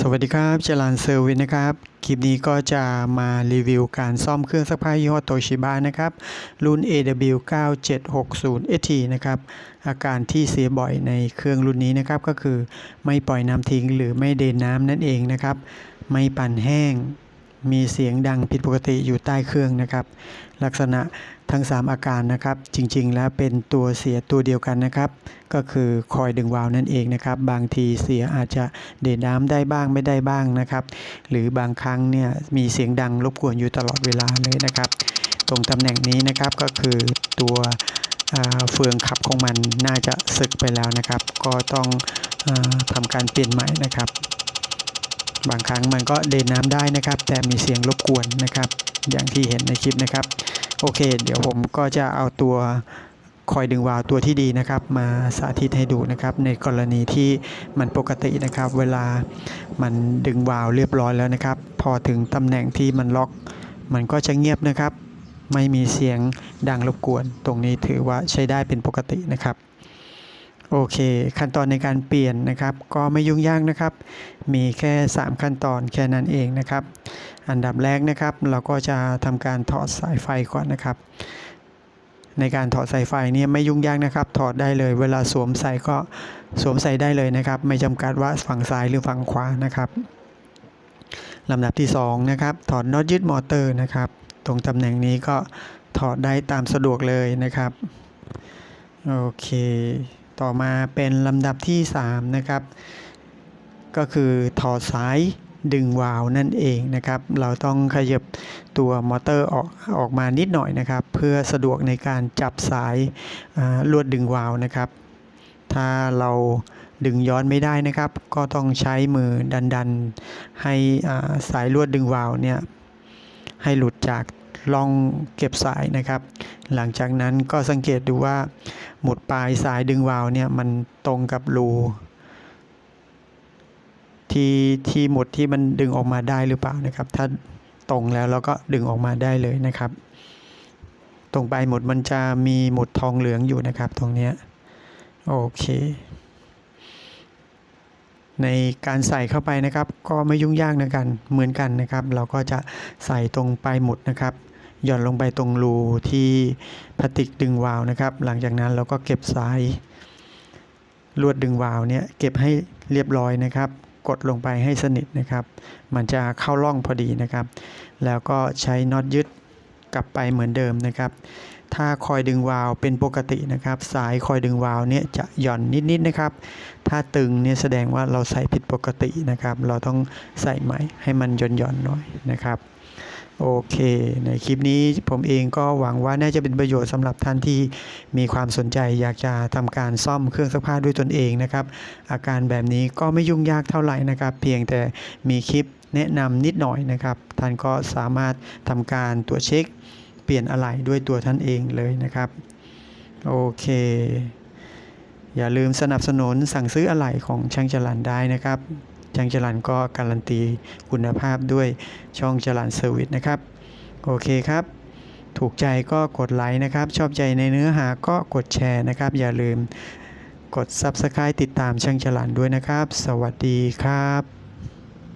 สวัสดีครับจรันเซอร์วิสนะครับ คลิปนี้ก็จะมารีวิวการซ่อมเครื่องซักผ้ายี่ห้อโตชิบะนะครับ รุ่น AW 9760 ST นะครับ อาการที่เสียบ่อยในเครื่องรุ่นนี้นะครับ ก็คือไม่ปล่อยน้ำทิ้งหรือไม่เดนน้ำนั่นเองนะครับ ไม่ปั่นแห้ง มีเสียงดังผิดปกติอยู่ใต้เครื่องนะครับ ลักษณะทั้ง 3 อาการนะครับ จริงๆ แล้วเป็นตัวเสียตัวเดียวกันนะครับ ก็คือคอยดึงวาล์วนั่นเองนะครับ บางทีเสียอาจจะเดนน้ำได้บ้างไม่ได้บ้างนะครับ หรือบางครั้งเนี่ยมีเสียงดังรบกวนอยู่ตลอดเวลาเลยนะครับ ตรงตำแหน่งนี้นะครับก็คือตัวเฟืองขับของมันน่าจะสึกไปแล้วนะครับ ก็ต้องอทำการเปลี่ยนใหม่นะครับ บางครั้งมันก็เดินน้ำได้นะครับ แต่มีเสียงรบกวนนะครับ อย่างที่เห็นในคลิปนะครับ โอเค เดี๋ยวผมก็จะเอาตัวคอยดึงวาวตัวที่ดีนะครับ มาสาธิตให้ดูนะครับ ในกรณีที่มันปกตินะครับ เวลามันดึงวาวเรียบร้อยแล้วนะครับ พอถึงตำแหน่งที่มันล็อก มันก็จะเงียบนะครับ ไม่มีเสียงดังรบกวน ตรงนี้ถือว่าใช้ได้เป็นปกตินะครับ โอเค ขั้นตอนในการเปลี่ยนนะครับ ก็ไม่ยุ่งยากนะครับ มีแค่ 3 ขั้นตอนแค่นั้นเองนะครับ อันดับแรกนะครับ เราก็จะทำการถอดสายไฟก่อนนะครับ ในการถอดสายไฟเนี่ยไม่ยุ่งยากนะครับ ถอดได้เลย เวลาสวมใส่ก็สวมใส่ได้เลยนะครับ ไม่จำกัดว่าฝั่งซ้ายหรือฝั่งขวานะครับลำดับที่2นะครับถอดน็อตยึดมอเตอร์นะครับ ตรงตำแหน่งนี้ก็ถอดได้ตามสะดวกเลยนะครับ โอเค ต่อมาเป็นลำดับที่ 3 นะครับ ก็คือถอดสายดึงวาล์วนั่นเองนะครับ เราต้องขยับตัวมอเตอร์ออกออกมานิดหน่อยนะครับ เพื่อสะดวกในการจับสายลวดดึงวาล์วนะครับ ถ้าเราดึงย้อนไม่ได้นะครับ ก็ต้องใช้มือดันดันๆให้สายลวดดึงวาล์วเนี่ยให้หลุดจาก ร่องเก็บสายนะครับ หลังจากนั้นก็สังเกตดูว่า หมุดปลายสายดึงวาล์วเนี่ยมันตรงกับรูที่ที่หมุดที่มันดึงออกมาได้หรือเปล่านะครับ ถ้าตรงแล้วเราก็ดึงออกมาได้เลยนะครับ ตรงปลายหมุดมันจะมีหมุดทองเหลืองอยู่นะครับ ตรงเนี้ยโอเค ในการใส่เข้าไปนะครับ ก็ไม่ยุ่งยากนะกันเหมือนกันนะครับ เราก็จะใส่ตรงปลายหมุดนะครับ หย่อนลงไปตรงรูที่พลาสติกดึงวาล์วนะครับ หลังจากนั้นเราก็เก็บสายลวดดึงวาล์วเนี่ยเก็บให้เรียบร้อยนะครับ กดลงไปให้สนิทนะครับ มันจะเข้าร่องพอดีนะครับ แล้วก็ใช้น็อตยึดกลับไปเหมือนเดิมนะครับ ถ้าคอยดึงวาล์วเป็นปกตินะครับ สายคอยดึงวาล์วเนี่ยจะหย่อนนิดๆนะครับ ถ้าตึงเนี่ยแสดงว่าเราใส่ผิดปกตินะครับ เราต้องใส่ใหม่ให้มันหย่อนๆหน่อยนะครับ โอเค ในคลิปนี้ผมเองก็หวังว่าน่าจะเป็นประโยชน์สำหรับท่านที่มีความสนใจอยากจะทำการซ่อมเครื่องซักผ้าด้วยตนเองนะครับ อาการแบบนี้ก็ไม่ยุ่งยากเท่าไหร่นะครับ เพียงแต่มีคลิปแนะนำนิดหน่อยนะครับ ท่านก็สามารถทำการตรวจเช็ค เปลี่ยนอะไหล่ด้วยตัวท่านเองเลยนะครับ โอเค อย่าลืมสนับสนุนสั่งซื้ออะไหล่ของช่างจรันได้นะครับ ช่างจรันก็การันตีคุณภาพด้วยช่องจรันเซอร์วิสนะครับ โอเคครับ ถูกใจก็กดไลค์นะครับ ชอบใจในเนื้อหาก็กดแชร์นะครับ อย่าลืมกด Subscribe ติดตามช่างฉลันด้วยนะครับ สวัสดีครับ